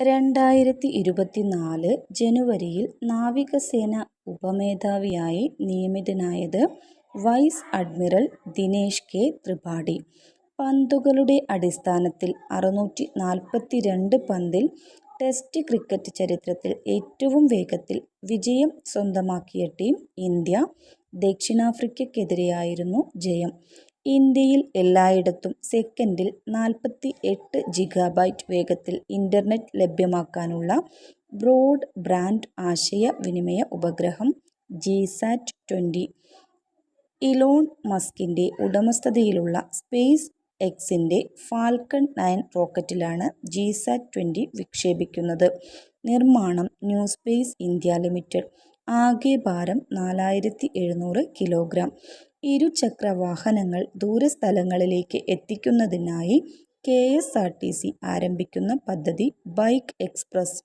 രണ്ടായിരത്തി ഇരുപത്തിനാല് ജനുവരിയിൽ നാവികസേന ഉപമേധാവിയായി നിയമിതനായത് vice admiral Dinesh K Tripathi. പന്തുകളുടെ അടിസ്ഥാനത്തിൽ അറുന്നൂറ്റി നാൽപ്പത്തി രണ്ട് പന്തിൽ ടെസ്റ്റ് ക്രിക്കറ്റ് ചരിത്രത്തിൽ ഏറ്റവും വേഗത്തിൽ വിജയം സ്വന്തമാക്കിയ ടീം ഇന്ത്യ. ദക്ഷിണാഫ്രിക്കയ്ക്കെതിരെയായിരുന്നു ജയം. ഇന്ത്യയിൽ എല്ലായിടത്തും സെക്കൻഡിൽ നാൽപ്പത്തി എട്ട് ജിഗാബൈറ്റ് വേഗത്തിൽ ഇന്റർനെറ്റ് ലഭ്യമാക്കാനുള്ള ബ്രോഡ് ബ്രാൻഡ് ആശയവിനിമയ ഉപഗ്രഹം ജിസാറ്റ് ട്വന്റി ഇലോൺ മസ്കിന്റെ ഉടമസ്ഥതയിലുള്ള സ്പേസ് എക്സിന്റെ ഫാൽക്കൺ നയൻ റോക്കറ്റിലാണ് ജിസാറ്റ് ട്വന്റി വിക്ഷേപിക്കുന്നത്. നിർമ്മാണം ന്യൂ സ്പേസ് ഇന്ത്യ ലിമിറ്റഡ്. ആകെ ഭാരം നാലായിരത്തി എഴുന്നൂറ് കിലോഗ്രാം. ഇരുചക്രവാഹനങ്ങൾ ദൂരസ്ഥലങ്ങളിലേക്ക് എത്തിക്കുന്നതിനായി K S R T C ആരംഭിക്കുന്ന പദ്ധതി ബൈക്ക് എക്സ്പ്രസ്.